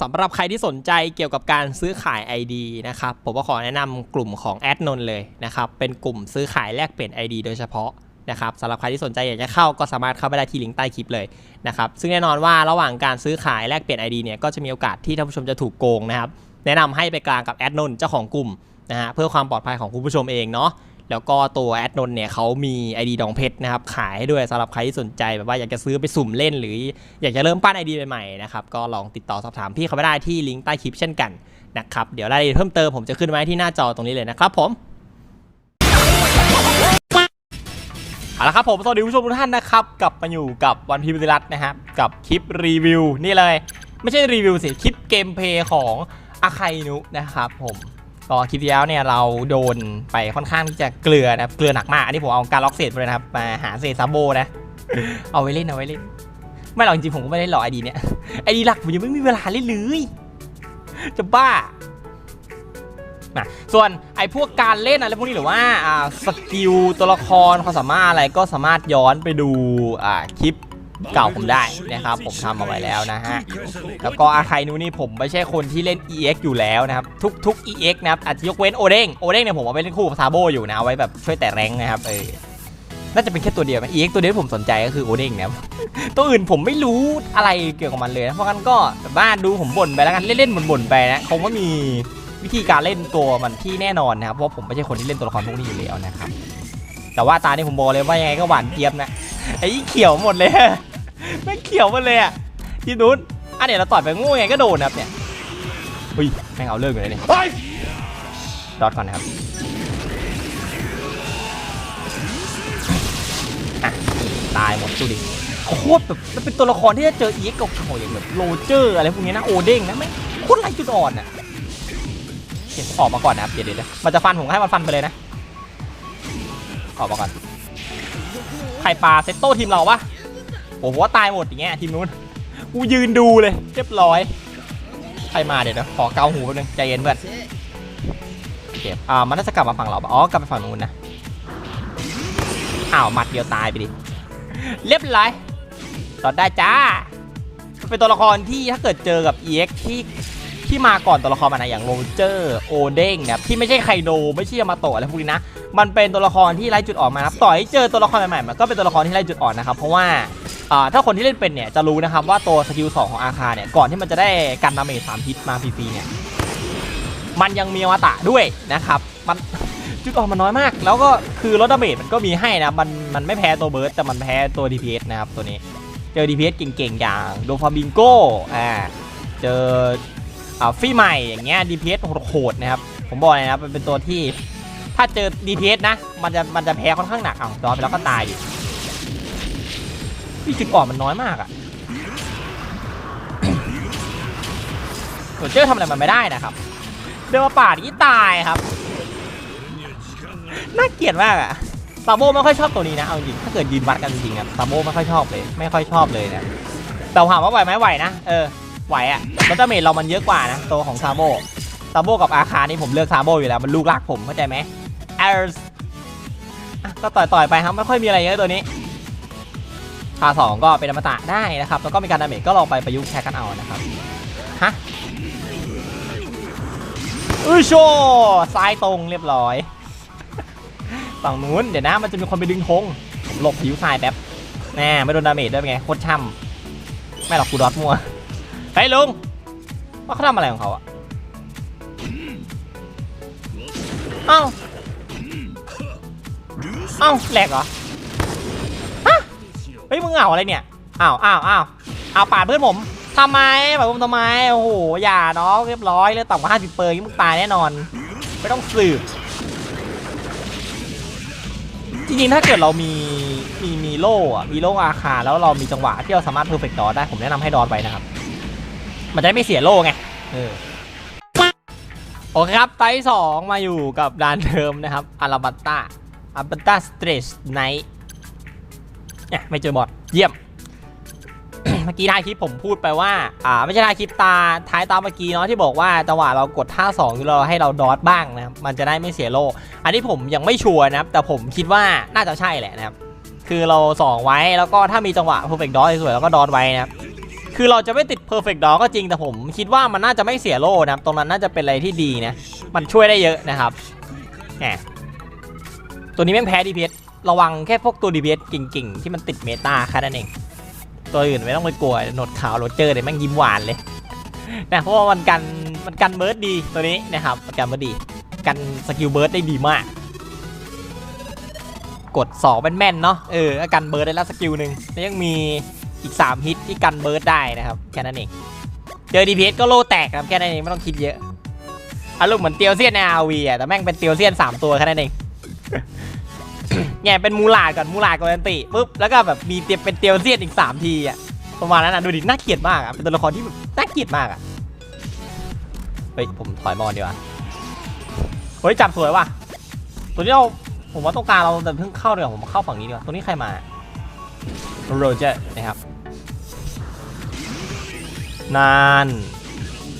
สำหรับใครที่สนใจเกี่ยวกับการซื้อขาย ID นะครับ ผมก็ขอแนะนำกลุ่มของแอดนนเลยนะครับ เป็นกลุ่มซื้อขายแลกเปลี่ยน ID โดยเฉพาะนะครับสำหรับใครที่สนใจอยากจะเข้าก็สามารถเข้าไปได้ที่ลิงก์ใต้คลิปเลยนะครับ ซึ่งแน่นอนว่าระหว่างการซื้อขายแลกเปลี่ยน ID เนี่ยก็จะมีโอกาสที่ท่านผู้ชมจะถูกโกงนะครับ แนะนำให้ไปกลางกับแอดนนเจ้าของกลุ่มนะฮะเพื่อความปลอดภัยของคุณผู้ชมเองเนาะ แล้วก็ตัวแอดนนเนี่ยเขามี ID ดองเพชรนะครับขายให้ด้วยสำหรับใครที่สนใจแบบว่าอยากจะซื้อไปสุ่มเล่น หรืออยากจะเริ่มปั้น ID ใหม่ๆนะครับก็ลองติดต่อสอบถามพี่เขาไปได้ที่ลิงก์ใต้คลิปเช่นกันนะครับเดี๋ยวรายละเอียดเพิ่มเติมผมจะขึ้นไว้ที่หน้าจอตรงนี้เลยนะครับผมเอาละครับผมสวัสดีผู้ชมทุกท่านนะครับกลับมาอยู่กับวันพีวิรัตนะครับกับคลิปรีวิวนี่เลย ไม่ใช่รีวิวสิคลิปเกมเพย์ของอาไคนุนะครับผม ก็คลิปที่แล้วเนี่ยเราโดนไปค่อนข้างที่จะเกลือนะครับเกลือหนักมากอันนี้ผมเอาการล็อกเศษไปเลยนะครับมาหาเศษซาโบนะเอาไว้เล่นเอาไว้เล่นไม่หรอกจริงๆผมก็ไม่ได้หรอไอดีเนี่ยไอดีหลักผมยังไม่มีเวลาเล่นเลยจะบ้านะส่วนไอพวกการเล่นอะไรพวกนี้หรือว่าสกิลตัวละครความสามารถอะไรก็สามารถย้อนไปดูคลิป เก่าผมได้นะครับ ผมทำเอาไว้แล้วนะฮะ แล้วก็อาใครนู้นนี่ผมไม่ใช่คนที่เล่น EX อยู่แล้วนะครับ ทุกทุก EX นะครับอาจจะยกเว้นโอเด้งโอเด้งเนี่ยผมเอาไปเล่นคู่กับซาโบอยู่นะเอาไว้แบบช่วยแต่แรงนะครับเออน่าจะเป็นแค่ตัวเดียวไหม EX ตัวเดียวที่ผมสนใจก็คือโอเด้งนะครับตัวอื่นผมไม่รู้อะไรเกี่ยวกับมันเลยนะเพราะงั้นก็บ้านดูผมบ่นไปแล้วกันเล่นๆบ่นๆไปนะคงว่ามีวิธีการเล่นตัวมันที่แน่นอนนะครับเพราะผมไม่ใช่คนที่เล่นตัวละครพวกนี้อยู่แล้วนะครับแต่ว่าตานี่ผมบอกเลยว่ายังไงก็หวานเจี๊ยบนะไอ้เขียวหมดเลย ไม่งเขียวหมดเลยอะที่นู้นอันเนี้ยเราต่อยไปงูไงก็โดนนะครับเนี่ยอุ้ยแม่งเอาเรื่องอยู่เลยเนี่ยดอทก่อนนะครับอะตายหมดดูดิโคตรแบบมันเป็นตัวละครที่จะเจอเอ็กเก่าๆอย่างแบบโรเจอร์อะไรพวกนี้นะโอเด้งนะไม่งโคตรไรจุดอ่อนอะเดี๋ยวออกมาก่อนนะครับเดี๋ยวเดี๋ยวเดี๋ยวมันจะฟันผมก็ให้มันฟันไปเลยนะออกมาก่อนใครปลาเซตโต้ทีมเราปะ โอ้โหตายหมดอย่างเงี้ยทีมนู้นกูยืนดูเลยเรียบร้อยใครมาเดี๋ยวนะขอเกาหูแป๊บนึงใจเย็นเพื่อนเก็บอ่ามันน่าจะกลับมาฝั่งเราปะอ๋อกลับไปฝั่งนู้นนะอ้าวหมัดเดียวตายไปดิเรียบร้อยต่อได้จ้าเป็นตัวละครที่ถ้าเกิดเจอกับ EX ที่ที่มาก่อนตัวละครมันนะอย่างโรเจอร์โอเด้งนะครับที่ไม่ใช่ไคโดไม่ใช่ยามาโตะอะไรพวกนี้นะมันเป็นตัวละครที่ไร้จุดอ่อนมานะครับต่อให้เจอตัวละครใหม่ๆมันก็เป็นตัวละครที่ไร้จุดอ่อนนะครับเพราะว่า ถ้าคนที่เล่นเป็นเนี่ยจะรู้นะครับว่าตัวสกิล2ของอาคาเนี่ยก่อนที่มันจะได้กันดาเมจสามฮิตมาฟรีๆเนี่ยมันยังมีอวตะด้วยนะครับมันจุดอ่อนมันน้อยมาก แล้วก็คือลดดาเมจมันก็มีให้นะมันมันไม่แพ้ตัวเบิร์ดแต่มันแพ้ตัว DPS นะครับตัวนี้เจอ DPS เก่งๆ อย่างโดฟาบิงโก้อ่าเจออ่าฟรีใหม่อย่างเงี้ย DPS โหดนะครับ ผมบอกเลยนะมันเป็นตัวที่ถ้าเจอ DPS นะ มันจะมันจะแพ้ค่อนข้างหนักอ้าวดอนไปแล้วก็ตายดิ พี่จุดอ่อนมันน้อยมากอะส่วนเจอทำอะไรมันไม่ได้นะครับ เดินมาป่าดนี้ตายครับ น่าเกลียดมากอะซาโบไม่ค่อยชอบตัวนี้นะ เอาจริง ถ้าเกิดยืนวัดกันจริงอะซาโบไม่ค่อยชอบเลย ไม่ค่อยชอบเลยนะ แต่ถามว่าไหวไหมไหวนะ เออ ไหวอะแล้วดาเมจเรามันเยอะกว่านะ ตัวของซาโบซาโบกับอาคานี่ผมเลือกซาโบอยู่แล้ว มันลูกรักผมเข้าใจไหมเออก็ต่อยๆไปครับ ไม่ค่อยมีอะไรเยอะตัวนี้ พาสองก็เป็นอมตะได้นะครับ แล้วก็มีการดาเมจก็ลองไปประยุกต์ใช้กันเอานะครับ ฮะอุ้ยโชซ้ายตรงเรียบร้อยฝั่งนู้นเดี๋ยวนะมันจะมีคนไปดึงธงหลบผิวทรายแป๊บแน่ไม่โดนดาเมจด้วยเป็นไงโคตรช่ำไม่หรอกกูดอทมัวเฮ้ยลุงว่าเขาทำอะไรของเขาอะเอ้าเอ้าแหลกเหรอ เฮ้ยมึงเหงาอะไรเนี่ยอ้าวอ้าวอ้าวเอาปาดเพื่อนผมทำไมปาดผมทำไมโอ้โหอย่าน้องเรียบร้อยเลยต่ำกว่าห้าสิบเปอร์ยิ่งมึงตายแน่นอน ไม่ต้องสืบจริงๆถ้าเกิดเรามีมีมีโล่อะมีโล่อาคาแล้วเรามีจังหวะที่เราสามารถเพอร์เฟกต์ดอได้ผมแนะนำให้ดอนไปนะครับ มันจะไม่เสียโล่ไงเออโอเคครับไตรสองมาอยู่กับดานเดิมนะครับอาราบัตตาอาราบัตตาสเตรสไนท์ เนี่ยไม่เจอบอทเยี่ยม เมื่อกี้ท้ายคลิปผมพูดไปว่า อ่า ไม่ใช่ท้ายคลิปตาท้ายตาเมื่อกี้เนาะที่บอกว่าจังหวะเรากดท่า2อยู่เราให้เราดอทบ้างนะครับมันจะได้ไม่เสียโล อันนี้ผมยังไม่ชัวร์นะครับ แต่ผมคิดว่าน่าจะใช่แหละนะครับ คือเราสองไว้แล้วก็ถ้ามีจังหวะ perfect dot สวยๆแล้วก็ดอทไว้นะครับคือเราจะไม่ติด perfect dog ก็จริงแต่ผมคิดว่ามันน่าจะไม่เสียโลนะครับตรงนั้นน่าจะเป็นอะไรที่ดีนะ มันช่วยได้เยอะนะครับแหมตัวนี้แม่งแพ้ DPS ระวังแค่พวกตัว DPS เก่งๆ ที่มันติดเมตาแค่นั้นเอง ตัวอื่นไม่ต้องไปกลัวหนดขาวโรเจอร์เนี่ยแม่งยิ้มหวานเลยนะเพราะว่ามันกันมันกันเบิร์ดดีตัวนี้นะครับมันกันเบิร์ดดี กันสกิลเบิร์ดได้ดีมาก กด2เป็นแม่นๆเนาะเออกันเบิร์ดได้แล้วสกิลหนึ่งแล้วยังมีอีก 3 ฮิตที่กันเบิร์ดได้นะครับแค่นั้นเองเจอ DPS ก็โลแตกครับแค่นั้นเองไม่ต้องคิดเยอะอารมณ์เหมือนเตียวเซียนใน RV อะแต่แม่งเป็นเตียวเซียน 3 ตัวแค่นั้นเอง เนี่เป็นมูลาดก่อนมูลาดก่อนอันติปุ๊บแล้วก็แบบมีเตียเป็นเตียวเซียนอีก 3 ทีอะประมาณนั้นนะดูดิน่าเกลียดมากอะเป็นตัวละครที่แบบน่าเกลียดมากอะเฮ้ยผมถอยมอนดีกว่าเฮ้ยจับสวยว่ะตัวนี้เราผมว่าตรงกลางเราแต่เพิ่งเข้าเดี๋ยวผมเข้าฝั่งนี้ดีกว่าตัวนี้ใครมาโรเจอร์นะครับนาน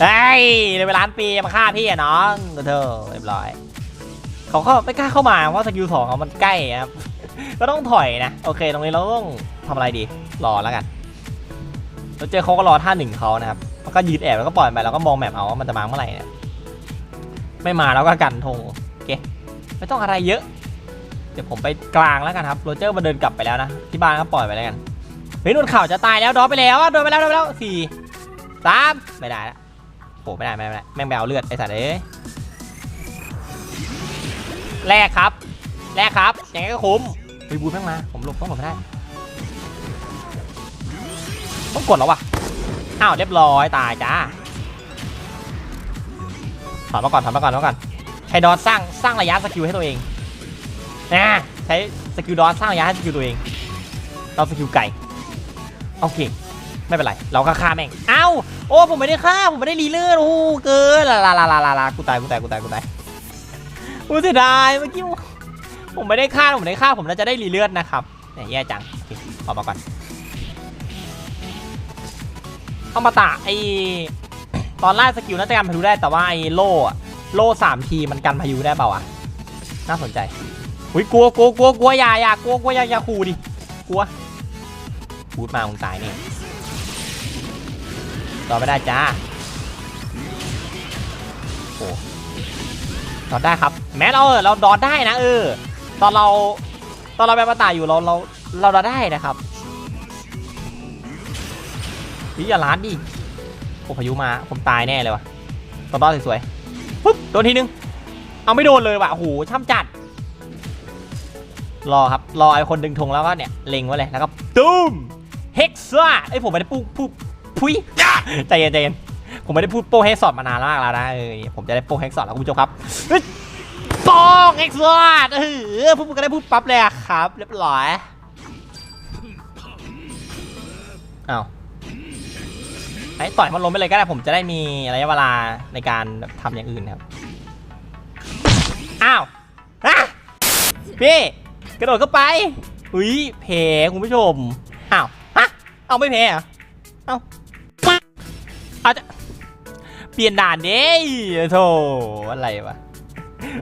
เฮ้ยในเวลาล้านปีมาฆ่าพี่อะน้องเธอเรียบร้อย เขาก็ไม่กล้าเข้ามาเพราะสกิลสองเขามันใกล้ครับก็ต้องถอยนะโอเค ตรงนี้เราต้องทำอะไรดีรอแล้วกันเราเจอเขาก็รอท่าหนึ่งเขานะครับแล้วก็ยืดแอบแล้วก็ปล่อยไปแล้วก็มองแมปเอาว่ามันจะมาเมื่อไหร่เนี่ยไม่มาแล้วก็กันธงโอเคไม่ต้องอะไรเยอะ เดี๋ยวผมไปกลางแล้วกันครับโรเจอร์มาเดินกลับไปแล้วนะที่บ้านก็ปล่อยไปแล้วกันเฮ้ยนวดเข่าจะตายแล้วดอไปแล้วอะโดนไปแล้วโดนไปแล้วสี่สามไม่ได้ละโอ้ไม่ได้ไม่ได้แม่งไปเอาเลือดไอสัตว์เอ้ย แรกครับแรกครับ อย่างนี้ก็คุ้มมีบูทแม่งมา ผมหลบต้องหลบไม่ได้ ต้องกดแล้ววะอ้าวเรียบร้อยตายจ้าถอนมาก่อนถอนมาก่อนถอนมาก่อนใช้ดอทสร้างสร้างระยะสกิลให้ตัวเองนะใช้สกิลดอทสร้างระยะให้สกิลตัวเองเราสกิลไก่โอเค ไม่เป็นไร เราก็ฆ่าแม่งเอ้าโอ้ผมไม่ได้ฆ่าผมไม่ได้รีเลือดโอ้โหเกินลาลาลาลาลาลากูตายกูตายกูตายกูตายโอู้เสียดายเมื่อกี้ผมไม่ได้ฆ่าผมได้ฆ่าผมน่าจะได้รีเลือดนะครับเนี่ยแย่จังโอเคออกมาก่อนเอามาตะไอตอนไล่สกิลน่าจะกันพายุได้แต่ว่าไอโล่ะโล่สามทีมันกันพายุได้เปล่าวะน่าสนใจอุ้ยกลัวกลัวกลัวกลัวอย่าอย่ากลัวกลัวอย่าอย่าขู่ดิกลัวพูดมามึงตายนี่ต่อไม่ได้จ้าโอ้ ดอดได้ครับ แม้เราเราดอดได้นะเออ ตอนเราตอนเราแบบมาตายอยู่เราเราเราดอดได้นะครับวิอย่าล้านดิโอ้พายุมาผมตายแน่เลยวะตอนดอดสวยๆปุ๊บโดนทีนึงเอาไม่โดนเลยว่ะโอ้โหช่ำจัด รอครับรอไอ้คนดึงธงแล้วก็เนี่ยเล็งไว้เลยแล้วก็ตุ้มเฮกซ่าไอ้ผมไม่ได้พูดพูดพุยใจเย็นใจเย็น ผมไม่ได้พูดโป้เฮกซอดมานานมากแล้วนะเออผมจะได้โป้เฮกซอดแล้วคุณผู้ชมครับโป้เฮกซอดเออพูดก็ได้พูดปั๊บเลยครับ เรียบร้อยอ้าวไอ้ต่อยมันล้มไปเลยก็ได้ผมจะได้มีระยะเวลาในการทำอย่างอื่นครับอ้าวอะพี่กระโดดเข้าไปอุ้ยเพคุณผู้ชมอ้าวฮะเอาไม่เพเหรอเอาอาจจะ เปลี่ยนด่านเด้โธ่อะไรวะ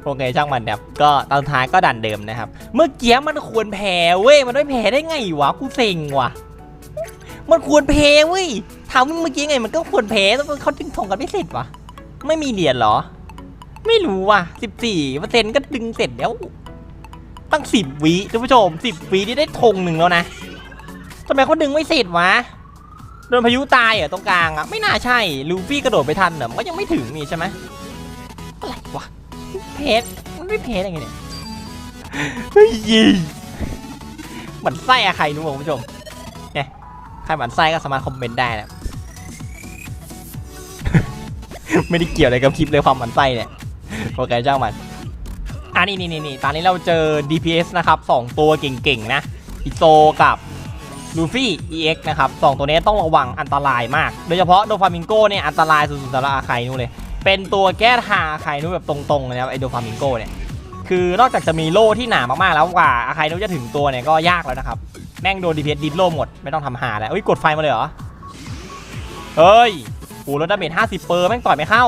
โอเคช่างมันครับก็ตอนท้ายก็ด่านเดิมนะครับ เมื่อกี้มันควรแพ้เว้ยมันไม่แพ้ได้ไงวะกูเซ็งว่ะมันควรแพ้เว้ยถามมึงเมื่อกี้ไงมันก็ควรแพ้แล้วเขาดึงธงกันไม่เสร็จวะไม่มีเหรียญเหรอ ไม่รู้ว่ะ14เปอร์เซ็นต์ก็ดึงเสร็จแล้ว ตั้งสิบวิท่านผู้ชมสิบวินี่ได้ธงหนึ่งแล้วนะทำไมเขาดึงไม่เสร็จวะ โดนพายุตายเหรอตรงกลางอะไม่น่าใช่ลูฟี่กระโดดไปทันเหรอมันก็ยังไม่ถึงนี่ใช่ไหมอะไรวะเพจมันไม่เพจอะไรไงเนี่ยเฮ้ยหมันไส้อะใครนู้นคุณผู้ชมเนี่ยใครหมันไส้ก็สามารถคอมเมนต์ได้นะไม่ได้เกี่ยวอะไรกับคลิปเลยความหมันไส้เนี่ยโอเคจ้ามันอะนี่นี่นี่ตอนนี้เราเจอ DPS นะครับสองตัวเก่งๆนะอิโซกับ ลูฟี่ EX นะครับสองตัวนี้ต้องระวังอันตรายมาก โดยเฉพาะโดฟามิงโกเนี่ยอันตรายสุดๆสำหรับอาไคนูเลย เป็นตัวแก้ทางอาไคนูแบบตรงๆเลยนะครับไอโดฟามิงโกเนี่ย คือนอกจากจะมีโล่ที่หนามากๆแล้วกว่าอาไคนูจะถึงตัวเนี่ยก็ยากแล้วนะครับ แม่งโดน DPS ดิดโล่หมดไม่ต้องทำหาแล้วเอ้ยกดไฟมาเลยเหรอ เฮ้ยโอ้ลดดาเมจ50 เปอร์แม่งต่อยไม่เข้า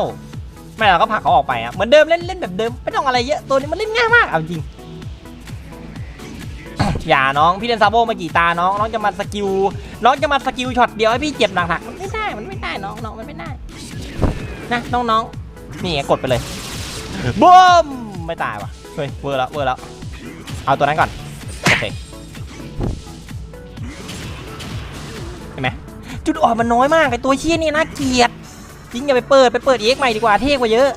ไม่เราก็ผลักเขาออกไปอะเหมือนเดิมเล่นเล่นแบบเดิมไม่ต้องอะไรเยอะตัวนี้มันเล่นง่ายมากเอาจริง อย่าน้องพี่เล่นซาโบมากี่ตาน้องน้องจะมาสกิลน้องจะมาสกิลช็อตเดียวให้พี่เจ็บหนักๆมันไม่ได้มันไม่ได้น้องน้องมันไม่ได้นะน้องน้องนี่กดไปเลยบูมไม่ตายว่ะเฮ้ยเวอร์แล้วเวอร์แล้วเอาตัวนั้นก่อนโอเคเห็นไหมจุดอ่อนมันน้อยมากไอตัวเชี่ยนี่น่าเกลียดจริงอย่าไปเปิดไปเปิดเอ็กใหม่ดีกว่าเท่กว่าเยอะ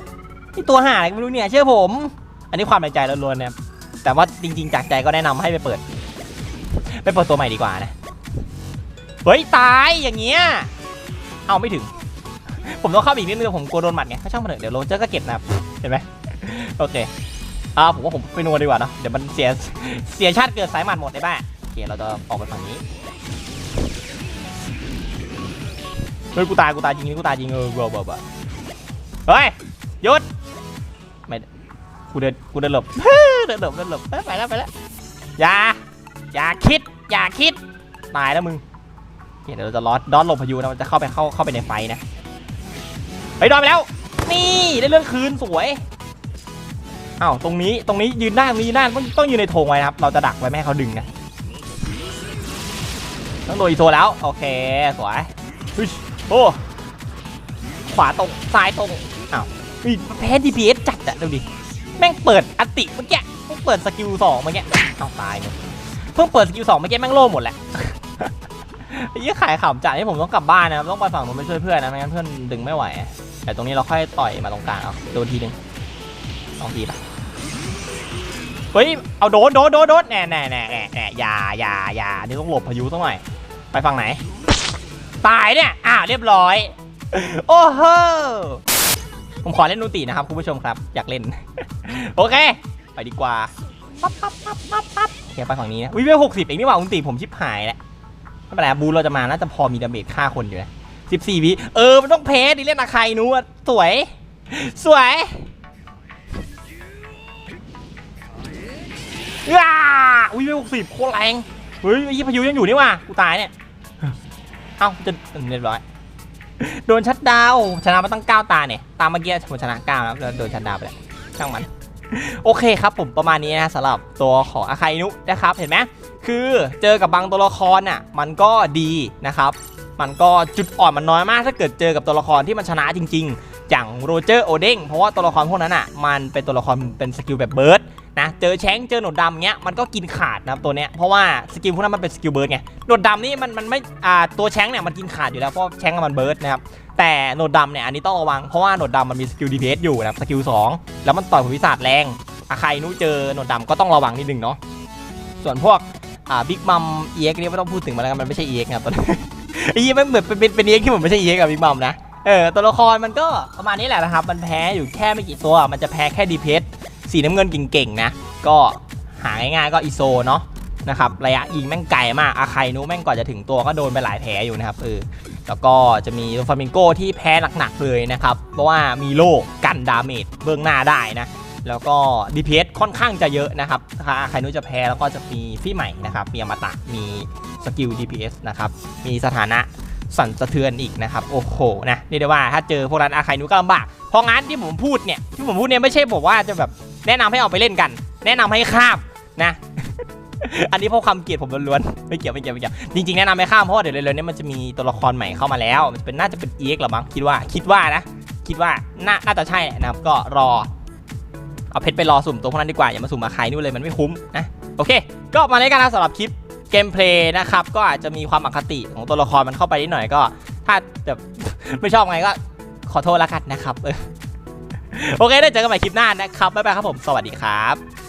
นี่ตัวหาอะไรไม่รู้เนี่ยเชื่อผม อันนี้ความในใจล้วนๆเนะครับ แต่ว่าจริง ๆ จากใจก็แนะนำให้ไปเปิด ไปเปิดตัวใหม่ดีกว่านะ เฮ้ย ตายอย่างเงี้ย เอาไม่ถึง ผมต้องเข้าอีกนิดนึงผมกลัวโดนหมัดไงก็ช่างมันเถอะเดี๋ยวโรเจอร์ก็เก็บนะครับเห็นไหมโอเคอ่าผมว่าผมไปนัวดีกว่าเนอะเดี๋ยวมันเสียเสียชาติเกิดสายหมัดหมดได้บ้าโอเคเราจะออกไปฝั่งนี้เฮ้ยกูตายกูตายจริงนี่กูตายจริงเออเบอเบอเฮ้ยหยุด กูเดินกูเดินหลบ เดินหลบเดินหลบเอ้ยไปแล้วไปแล้วอย่าอย่าคิด อย่าคิดตายแล้วมึงเคเดี๋ยวเราจะลอดดอนหลบพายุนะมันจะเข้าไปเข้าเข้าไปในไฟนะไปดอนไปแล้ว นี่ได้เรื่องคืนสวยอ้าวตรงนี้ตรงนี้ยืนได้ตรงนี้ยืนได้ต้องต้องยืนในธงไว้นะครับ เราจะดักไว้ไม่ให้เขาดึงนะต้องโดนอีโซแล้วโอเคสวยฮึโอ้ขวาตรงซ้ายตรงอ้าวอุ๊ยแพ้ DPS จัดอะดูดิ แม่งเปิดอติเมื่อกี้เพิ่งเปิดสกิลสองเมื่อกี้เอาตายเลยเพิ่งเปิดสกิลสองเมื่อกี้แม่งโล่หมดแหละไอ้ยี่ขายขำจัดที่ผมต้องกลับบ้านนะครับต้องไปฝั่งนู้นไปช่วยเพื่อนนะไม่งั้นเพื่อนดึงไม่ไหว แต่ตรงนี้เราค่อยต่อยมาตรงกลางเอาโดนทีหนึ่งสองทีปะเฮ้ยเอาโดนโดนโดนโดนแน่แน่แน่แน่แน่อย่าอย่าอย่านี่ต้องหลบพายุสักหน่อยไปฝั่งไหน ตายเนี่ยอ้าเรียบร้อย โอ้โห ผมขอเล่นนูตินะครับคุณผู้ชมครับ อยากเล่น โอเค ไปดีกว่าปั๊บปั๊บปั๊บปั๊บปั๊บโอเคไปฝั่งนี้นะวิเวลหกสิบเองนี่หว่าอุนติผมชิบหายแล้วไม่เป็นไรบูเราจะมาน่าจะพอมีดาเมจฆ่าคนอยู่นะสิบสี่วิเออมันต้องเพสดิเล่นอาใครนู้นสวย สวยว้าวิเวลหกสิบโคตรแรงเฮ้ยไอ้ยี่พายุยังอยู่นี่หว่ากูตายเนี่ย เอ้าจะเรียบร้อย โดนชัดดาวชนะมาตั้ง 9 ตาเนี่ย ตามเมื่อกี้ผมชนะ9แล้วแล้วโดนชัดดาวไปแล้วช่างมัน โอเคครับผมประมาณนี้นะสำหรับตัวของอาคาอินุนะครับ เห็นไหมคือเจอกับบางตัวละครน่ะมันก็ดีนะครับ มันก็จุดอ่อนมันน้อยมาก ถ้าเกิดเจอกับตัวละครที่มันชนะจริง ๆ อย่างโรเจอร์โอเด้งเพราะว่าตัวละครพวกนั้นอะมันเป็นตัวละครเป็นสกิลแบบเบิร์ด นะเจอแชงเจอหนวดดำเงี้ยมันก็กินขาดนะครับตัวเนี้ยเพราะว่าสกิลพวกนั้นมันเป็นสกิลเบิร์ดไงหนวดดำนี่มันมันไม่อ่าตัวแชงเนี่ยมันกินขาดอยู่แล้วเพราะแชงมันเบิร์ดนะครับแต่โหนดดำเนี่ยอันนี้ต้องระวังเพราะว่าโหนดดำมันมีสกิล DPS อยู่นะครับสกิล2แล้วมันต่อยผลวิสาดแรงอาใครนู้เจอโหนดดำก็ต้องระวังนิดนึงเนาะส่วนพวกอ่าบิ๊กมัมเอ็กนี่ไม่ต้องพูดถึงมันแล้วกันมันไม่ใช่เอ็กนะครับตอนนี้ไอ้ยี่ไม่เหมือนเป็นเป็นเอ็กที่เหมือนไม่ใช่เอ็กกับบิ๊กมัมนะเออตัวละครมันก็ประมาณนี้แหละนะครับ มันแพ้อยู่แค่ไม่กี่ตัว มันจะแพ้แค่ DPS สี สีน้ำเงินเก่งๆนะ ก็หาง่ายๆก็อีโซเนาะนะครับระยะยิงแม่งไกลมากอาใครนู้แม่งก่อนจะถึงตัวก็โดนไปหลายแผลอยู่นะครับเออแล้วก็จะมีฟามิงโกที่แพ้หนักๆเลยนะครับ เพราะว่ามีโล่กันดาเมจเบื้องหน้าได้นะ แล้วก็ DPS ค่อนข้างจะเยอะนะครับถ้าใครนู้จะแพ้แล้วก็จะมีฟี่ใหม่นะครับมีอมตะมีสกิล DPS นะครับมีสถานะสั่นสะเทือนอีกนะครับ โอ้โหนะเรียกได้ว่าถ้าเจอพวกนั้นอาใครนู้ก็ลำบากเพราะงั้นที่ผมพูดเนี่ยที่ผมพูดเนี่ยไม่ใช่บอกว่าจะแบบ แนะนำให้เอาไปเล่นกัน แนะนำให้ข้ามนะ อันนี้เพราะความเกลียดผมล้วนๆไม่เกี่ยวไม่เกี่ยวไม่เกี่ยวจริงๆแนะนำให้ข้ามเพราะว่าเดี๋ยวเร็วๆนี้มันจะมีตัวละครใหม่เข้ามาแล้ว มันจะเป็นน่าจะเป็น EX หรอมั้งคิดว่าคิดว่านะ คิดว่าน่าน่าจะใช่นะครับก็รอเอาเพชรไปรอสุ่มตัวพวกนั้นดีกว่าอย่ามาสุ่มมาใครนู่นเลยมันไม่คุ้มนะโอเค ก็มาในกันนะสำหรับคลิปเกมเพลย์นะครับก็อาจจะมีความอคติของตัวละครมันเข้าไปนิดหน่อยก็ ถ้าแบบไม่ชอบไงก็ขอโทษล้วกันนะครับ โอเคได้เจอกันใหม่คลิปหน้านะครับบ๊ายบายครับผมสวัสดีครับ